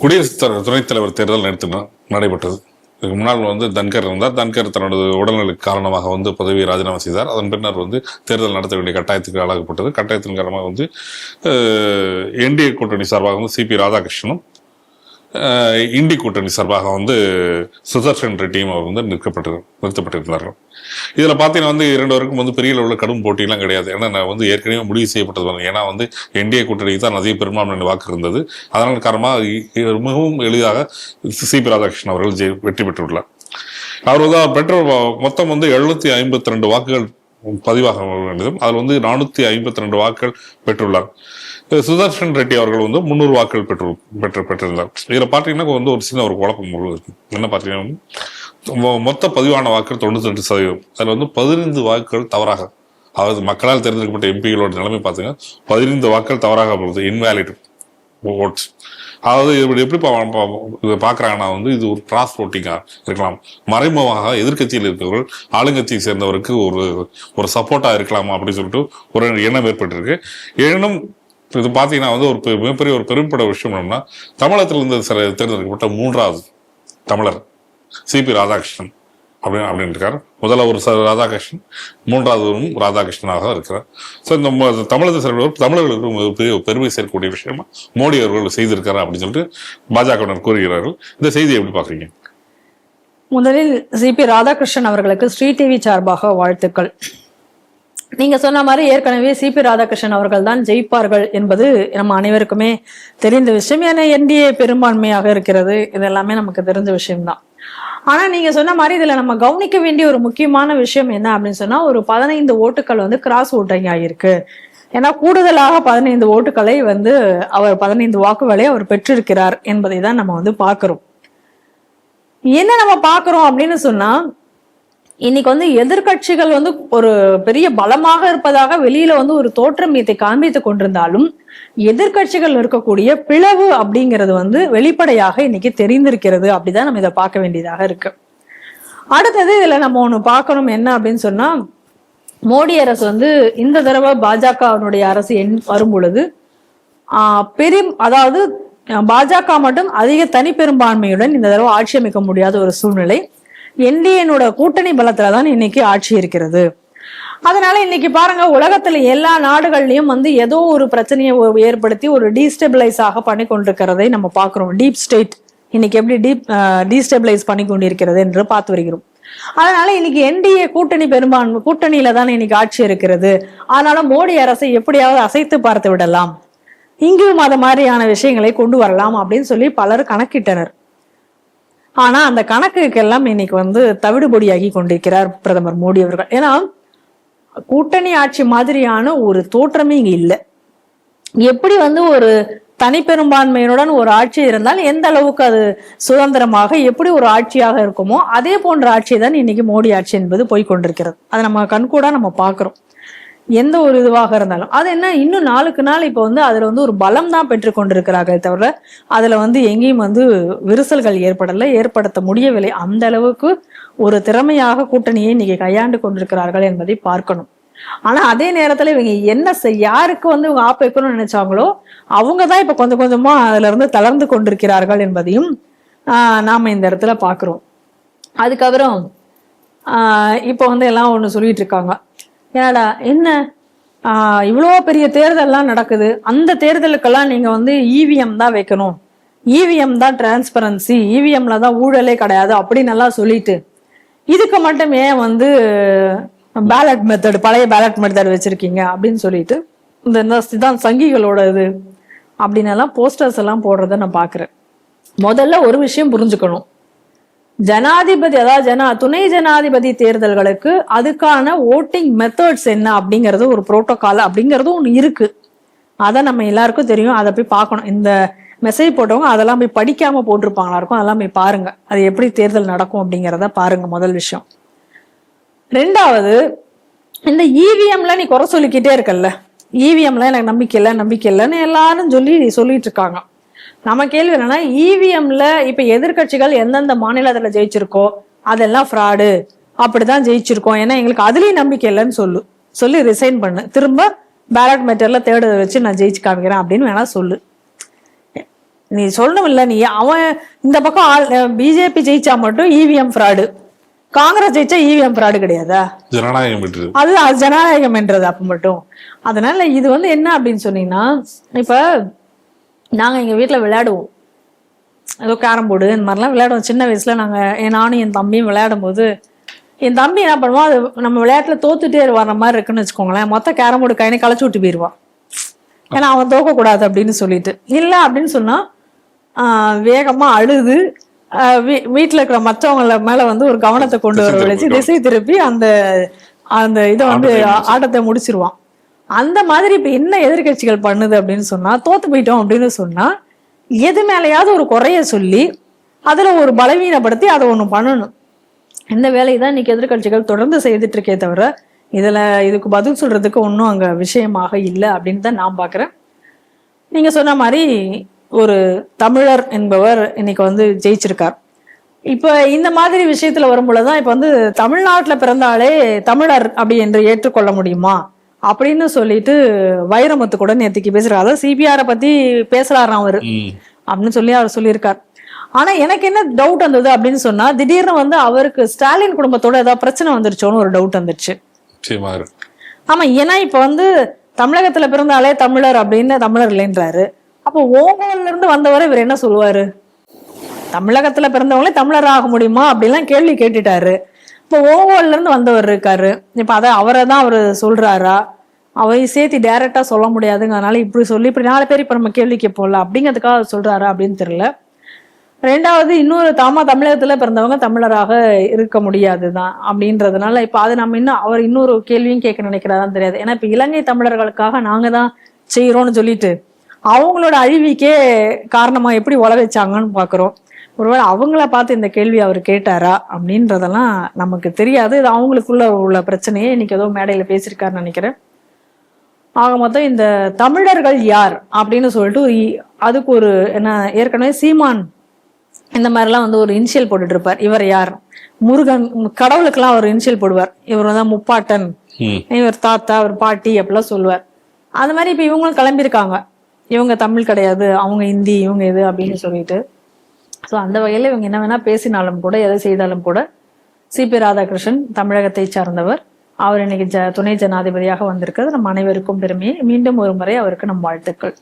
குடியரசுத் த- துணைத் தலைவர் தேர்தல் நேற்று நடைபெற்றது. இதுக்கு முன்னால் வந்து தன்கர் இருந்தார். தன்கர் தன்னோட உடல்நலக்கு காரணமாக வந்து பதவியை ராஜினாமா செய்தார். அதன் பின்னர் வந்து தேர்தல் நடத்த வேண்டிய கட்டாயத்துக்கு ஆளாகப்பட்டது. கட்டாயத்தின் காரணமாக வந்து என்டிஏ கூட்டணி சார்பாக வந்து சிபி ராதாகிருஷ்ணனும் இண்டி கூட்டணி சார்பாக வந்து சுதர்ஷன் ரெட்டியும் அவர் வந்து நிற்கப்பட்டு நிறுத்தப்பட்டிருந்தார்கள். இதில் பார்த்தீங்கன்னா வந்து இரண்டு பேருக்கும் வந்து பெரிய அளவில் கடும் போட்டியெல்லாம் கிடையாது. ஏன்னா நான் வந்து ஏற்கனவே முடிவு செய்யப்பட்டது ஏன்னா வந்து என்டிஏ கூட்டணிக்கு தான் அதிக பெரும்பான்மை வாக்கு இருந்தது. அதனால் காரணமாக மிகவும் எளிதாக சிபி ராதாகிருஷ்ணன் அவர்கள் ஜெய் வெற்றி பெற்றுள்ளார். அவர் வந்து பெற்ற மொத்தம் வந்து எழுநூத்தி ஐம்பத்தி ரெண்டு வாக்குகள் பதிவாக வேண்டியது அதில் வந்து நானூற்றி ஐம்பத்தி ரெண்டு வாக்குகள் பெற்றுள்ளார். சுதர்ஷன் ரெட்டி அவர்கள் வந்து முந்நூறு வாக்குகள் பெற்று பெற்று பெற்றிருந்தார். இதில் பார்த்தீங்கன்னா வந்து ஒரு சின்ன ஒரு குழப்பம் இருக்கு. என்ன பார்த்தீங்கன்னா வந்து மொத்த பதிவான வாக்குகள் தொண்ணூத்தி ரெண்டு சதவீதம். அதில் வந்து பதினைந்து வாக்குகள் தவறாக அதாவது மக்களால் தேர்ந்தெடுக்கப்பட்ட எம்பிகளோட நிலைமை பார்த்தீங்கன்னா பதினைந்து வாக்குகள் தவறாக போகுது இன்வேலிட் ஓட்ஸ் அதாவது இப்படி எப்படி இதை பார்க்குறாங்கன்னா வந்து இது ஒரு கிராஸ் ஓட்டிங்காக இருக்கலாம். மறைமுகமாக எதிர்க்கட்சியில் இருக்கிறவர்கள் ஆளுங்கட்சியை சேர்ந்தவருக்கு ஒரு ஒரு சப்போர்ட்டாக இருக்கலாமா அப்படின்னு சொல்லிட்டு ஒரு எண்ணம் ஏற்பட்டிருக்கு. எனினும் இது பார்த்தீங்கன்னா வந்து ஒரு மிகப்பெரிய ஒரு பெரும்பட விஷயம் என்னன்னா தமிழகத்திலிருந்து சில தேர்ந்தெடுக்கப்பட்ட மூன்றாவது தமிழர் சிபி ராதாகிருஷ்ணன் அப்படின்னு அப்படின்னு இருக்கார். முதல்ல ஒரு ச ராதாகிருஷ்ணன் மூன்றாவதும் ராதாகிருஷ்ணனாக இருக்கிறார். ஸோ இந்த தமிழக தமிழகத்தை தமிழர்களுக்கு மிகப்பெரிய பெருமை சேர்க்கக்கூடிய விஷயமா மோடி அவர்கள் செய்திருக்காரு அப்படின்னு சொல்லிட்டு பாஜகவினர் கூறுகிறார்கள். இந்த செய்தியை எப்படி பார்க்குறீங்க முதலில் சிபி ராதாகிருஷ்ணன் அவர்களுக்கு ஸ்ரீ டிவி சார்பாக வாழ்த்துக்கள். நீங்க சொன்ன மாதிரி ஏற்கனவே சிபி ராதாகிருஷ்ணன் அவர்கள் தான் ஜெயிப்பார்கள் என்பது நம்ம அனைவருக்குமே தெரிந்த விஷயம். ஏன்னா என்டிஏ பெரும்பான்மையாக இருக்கிறது. இதெல்லாமே நமக்கு தெரிஞ்ச விஷயம்தான். ஆனா நீங்க சொன்ன மாதிரி இதுல நம்ம கவனிக்க வேண்டிய ஒரு முக்கியமான விஷயம் என்ன அப்படின்னு சொன்னா ஒரு பதினைந்து ஓட்டுகள் வந்து கிராஸ் ஓட்டிங் ஆகியிருக்கு ஏன்னா கூடுதலாக பதினைந்து ஓட்டுகளை வந்து அவர் பதினைந்து வாக்குகளை அவர் பெற்றிருக்கிறார் என்பதை தான் நம்ம வந்து பார்க்கிறோம். என்ன நம்ம பார்க்கிறோம் அப்படின்னு சொன்னா இன்னைக்கு வந்து எதிர்க்கட்சிகள் வந்து ஒரு பெரிய பலமாக இருப்பதாக வெளியில வந்து ஒரு தோற்றம் இதை காண்பித்துக் கொண்டிருந்தாலும் எதிர்க்கட்சிகள் இருக்கக்கூடிய பிளவு அப்படிங்கிறது வந்து வெளிப்படையாக இன்னைக்கு தெரிந்திருக்கிறது. அப்படிதான் நம்ம இதை பார்க்க வேண்டியதாக இருக்கு. அடுத்தது இதுல நம்ம ஒண்ணு பார்க்கணும் என்ன அப்படின்னு சொன்னா மோடி அரசு வந்து இந்த தடவை பாஜகவினுடைய அரசு எண் வரும் பொழுது ஆஹ் பெரும் அதாவது பாஜக மட்டும் அதிக தனிப்பெரும்பான்மையுடன் இந்த தடவை ஆட்சி அமைக்க முடியாத ஒரு சூழ்நிலை. என்டிஏனோட கூட்டணி பலத்துல தான் இன்னைக்கு ஆட்சி இருக்கிறது. அதனால இன்னைக்கு பாருங்க உலகத்துல எல்லா நாடுகள்லயும் வந்து ஏதோ ஒரு பிரச்சனையை ஏற்படுத்தி ஒரு டீஸ்டெபிளைஸ் ஆக பண்ணி கொண்டிருக்கிறதை நம்ம பாக்குறோம் டீப் ஸ்டேட் இன்னைக்கு எப்படி டீப் டீஸ்டெபிளைஸ் பண்ணி கொண்டிருக்கிறது என்று பார்த்து வருகிறோம். அதனால இன்னைக்கு என்டிஏ கூட்டணி பெரும்பான்மை கூட்டணியில தான் இன்னைக்கு ஆட்சி இருக்கிறது. அதனால மோடி அரசை எப்படியாவது அசைத்து பார்த்து விடலாம். இங்கும் அது மாதிரியான விஷயங்களை கொண்டு வரலாம் அப்படின்னு சொல்லி பலர் கணக்கிட்டனர். ஆனா அந்த கணக்குக்கெல்லாம் இன்னைக்கு வந்து தவிடுபொடியாகி கொண்டிருக்கிறார் பிரதமர் மோடி அவர்கள். ஏன்னா கூட்டணி ஆட்சி மாதிரியான ஒரு தோற்றமே இங்க இல்லை. எப்படி வந்து ஒரு தனிப்பெரும்பான்மையுடன் ஒரு ஆட்சி இருந்தால் எந்த அளவுக்கு அது சுதந்திரமாக எப்படி ஒரு ஆட்சியாக இருக்குமோ அதே போன்ற ஆட்சி தான் இன்னைக்கு மோடி ஆட்சி என்பது போய்க்கொண்டிருக்கிறது அதை நம்ம கண்கூடா நம்ம பார்க்குறோம். எந்த ஒரு இதுவாக இருந்தாலும். அது என்ன? இன்னும் நாளுக்கு நாள் இப்போ வந்து அதில் வந்து ஒரு பலம் தான் பெற்று கொண்டிருக்கிறார்கள் தவிர அதில் வந்து எங்கேயும் வந்து விரிசல்கள் ஏற்படலை ஏற்படுத்த முடியவில்லை. அந்த அளவுக்கு ஒரு திறமையாக கூட்டணியை இன்னைக்கு கையாண்டு கொண்டிருக்கிறார்கள் என்பதை பார்க்கணும். ஆனா அதே நேரத்துல இவங்க என்ன யாருக்கு வந்து இவங்க ஆப் வைக்கணும்னு நினைச்சாங்களோ அவங்க தான் இப்ப கொஞ்சம் கொஞ்சமா அதுல இருந்து தளர்ந்து கொண்டிருக்கிறார்கள் என்பதையும் நாம இந்த இடத்துல பாக்குறோம் அதுக்கப்புறம் இப்போ வந்து எல்லாம் ஒன்று சொல்லிட்டு இருக்காங்க. ஏடா என்ன? இவ்வளோ பெரிய தேர்தல்லாம் நடக்குது. அந்த தேர்தலுக்கெல்லாம் நீங்கள் வந்து இவிஎம் தான் வைக்கணும். இவிஎம் தான் டிரான்ஸ்பரன்சி இவிஎம்ல தான் ஊழலே கிடையாது அப்படின்னு எல்லாம் சொல்லிட்டு. இதுக்கு மட்டும் ஏன் வந்து பேலட் மெத்தடு பழைய பேலட் மெத்தட் வச்சிருக்கீங்க அப்படின்னு சொல்லிட்டு இந்த சிதான் சங்கிகளோட இது அப்படின்னு எல்லாம் போஸ்டர்ஸ் எல்லாம் போடுறத நான் பாக்குறேன் முதல்ல ஒரு விஷயம் புரிஞ்சுக்கணும். ஜனாதிபதி அதாவது ஜனா துணை ஜனாதிபதி தேர்தல்களுக்கு அதுக்கான ஓட்டிங் மெத்தட்ஸ் என்ன அப்படிங்கிறது ஒரு புரோட்டோகால் அப்படிங்கிறது ஒன்று இருக்கு. அதை நம்ம எல்லாருக்கும் தெரியும். அதை போய் பார்க்கணும். இந்த மெசேஜ் போட்டவங்க அதெல்லாம் போய் படிக்காம போட்டிருப்பாங்களா இருக்கும். அதெல்லாம் போய் பாருங்க. அது எப்படி தேர்தல் நடக்கும் அப்படிங்கிறத பாருங்க முதல் விஷயம். ரெண்டாவது இந்த இவிஎம்ல நீ குறை சொல்லிக்கிட்டே இருக்கல்ல. இவிஎம்ல எனக்கு நம்பிக்கை இல்லை நம்பிக்கை இல்லைன்னு எல்லாரும் சொல்லி சொல்லிட்டு இருக்காங்க. நம்ம கேள்வி என்னன்னா இவிஎம்ல இப்ப எதிர்க்கட்சிகள் எந்தெந்த மாநிலத்துல ஜெயிச்சிருக்கோ அதெல்லாம் ஃப்ராடு அப்படிதான் ஜெயிச்சிருக்கோம். ஏன்னா எங்களுக்கு அதுலயும் நம்பிக்கை இல்லைன்னு சொல்லு. சொல்லி ரிசைன் பண்ணு. திரும்ப பேலட் மெட்டர்ல தேர்ட் வச்சு நான் ஜெயிச்சு காமிக்கிறேன் அப்படின்னு வேணா சொல்லு. நீ சொல்லணும் இல்ல நீ. அவன் இந்த பக்கம் பிஜேபி ஜெயிச்சா மட்டும் இவிஎம் ஃப்ராடு காங்கிரஸ் ஜெயிச்சா இவிஎம் ஃப்ராடு கிடையாதா? ஜனநாயகம் அது ஜனநாயகம் என்றது அப்ப மட்டும். அதனால இது வந்து என்ன அப்படின்னு சொன்னீங்கன்னா இப்ப நாங்க எங்க வீட்ல விளையாடுவோம். ஏதோ கேரம் போர்டு இந்த மாதிரிலாம் விளையாடுவோம். சின்ன வயசுல நாங்க என் நானும் என் தம்பியும் விளையாடும் போது என் தம்பி என்ன பண்ணுவான்? அது நம்ம விளையாட்டுல தோத்துட்டே வர்ற மாதிரி இருக்குன்னு வச்சுக்கோங்களேன். மொத்த கேரம் போர்டு கையினை களைச்சு விட்டு போயிடுவான் ஏன்னா அவன் தோக்க கூடாது அப்படின்னு சொல்லிட்டு. இல்ல அப்படின்னு சொன்னா ஆஹ் வேகமா அழுது வீ- வீட்டுல இருக்கிற மற்றவங்கள மேல வந்து ஒரு கவனத்தை கொண்டு வர வச்சு. திசை திருப்பி அந்த அந்த இதை வந்து. ஆட்டத்தை முடிச்சிருவான். அந்த மாதிரி இப்ப என்ன எதிர்கட்சிகள் பண்ணுது அப்படின்னு சொன்னா தோத்து போயிட்டோம் அப்படின்னு சொன்னா எது மேலேயாவது ஒரு குறைய சொல்லி அதுல ஒரு பலவீனப்படுத்தி அதை ஒண்ணு பண்ணணும். இந்த வேலையை தான் இன்னைக்கு எதிர்க்கட்சிகள் தொடர்ந்து செய்துட்டு இருக்கே தவிர இதுல இதுக்கு பதில் சொல்றதுக்கு ஒன்றும் அங்க விஷயமாக இல்லை அப்படின்னு தான் நான் பாக்குறேன். நீங்க சொன்ன மாதிரி ஒரு தமிழர் என்பவர் இன்னைக்கு வந்து ஜெயிச்சிருக்கார். இப்ப இந்த மாதிரி விஷயத்துல வரும்பொழுதுதான் இப்ப வந்து தமிழ்நாட்டுல பிறந்தாலே தமிழர் அப்படி என்று ஏற்றுக்கொள்ள முடியுமா? அப்படின்னு சொல்லிட்டு வைரமுத்து கூட நேத்திக்கு பேசுறாரு. அதாவது சிபிஆரை பத்தி பேசுறாராம் அவரு. அப்படின்னு சொல்லி அவர் சொல்லியிருக்கார். ஆனா எனக்கு என்ன டவுட் வந்தது அப்படின்னு சொன்னா திடீர்னு வந்து அவருக்கு ஸ்டாலின் குடும்பத்தோட ஏதாவது பிரச்சனை வந்துருச்சோன்னு ஒரு டவுட் வந்துருச்சு. ஆமா ஏன்னா இப்ப வந்து தமிழகத்துல பிறந்தாலே தமிழர் அப்படின்னு தமிழர் இல்லைன்றாரு. அப்போ ஓங்கோல்ல இருந்து வந்தவரை இவர் என்ன சொல்லுவாரு? தமிழகத்துல பிறந்தவங்களே தமிழர் ஆக முடியுமா அப்படிலாம் கேள்வி கேட்டுட்டாரு. இப்போ ஓங்கோல்ல இருந்து வந்தவர் இருக்காரு. இப்போ அதை அவரை தான் அவர் சொல்றாரா? அவரை சேர்த்து டேரெக்டாக சொல்ல முடியாதுங்கிறதுனால இப்படி சொல்லி இப்படி நாலு பேர் இப்ப நம்ம கேள்வி கேட்போம்ல அப்படிங்கிறதுக்காக அவர் சொல்றாரா அப்படின்னு தெரியல. ரெண்டாவது இன்னொரு தாமா தமிழகத்துல பிறந்தவங்க தமிழராக இருக்க முடியாது தான் அப்படின்றதுனால இப்ப அது நம்ம இன்னும் அவர் இன்னொரு கேள்வியும் கேட்க நினைக்கிறாரான்னு தெரியாது. ஏன்னா இப்ப இலங்கை தமிழர்களுக்காக நாங்க தான் செய்யறோம்னு சொல்லிட்டு அவங்களோட அழிவுக்கே காரணமா எப்படி உழ வச்சாங்கன்னு பாக்குறோம். ஒருவேளை அவங்கள பார்த்து இந்த கேள்வி அவர் கேட்டாரா அப்படின்றதெல்லாம் நமக்கு தெரியாது. இது அவங்களுக்குள்ள உள்ள பிரச்சனையே. இன்னைக்கு ஏதோ மேடையில பேசியிருக்காருன்னு நினைக்கிறேன். ஆக மொத்தம் இந்த தமிழர்கள் யார் அப்படின்னு சொல்லிட்டு அதுக்கு ஒரு என்ன ஏற்கனவே சீமான் இந்த மாதிரிலாம் வந்து ஒரு இனிஷியல் போட்டுட்டு இருப்பார் இவர் யார்? முருகன் கடவுளுக்கெல்லாம் ஒரு இனிஷியல் போடுவார். இவர் தான் முப்பாட்டன். இவர் தாத்தா அவர் பாட்டி அப்படிலாம் சொல்லுவார். அது மாதிரி இப்ப இவங்களும் கிளம்பியிருக்காங்க. இவங்க தமிழ் கிடையாது அவங்க ஹிந்தி இவங்க இது அப்படின்னு சொல்லிட்டு. ஸோ அந்த வகையில இவங்க என்ன வேணால் பேசினாலும் கூட எதை செய்தாலும் கூட சிபி ராதாகிருஷ்ணன் தமிழகத்தை சார்ந்தவர். அவர் இன்னைக்கு ஜ துணை ஜனாதிபதியாக வந்திருக்கிறது. நம் அனைவருக்கும் பெருமையை. மீண்டும் ஒரு முறை அவருக்கு நம் வாழ்த்துக்கள்.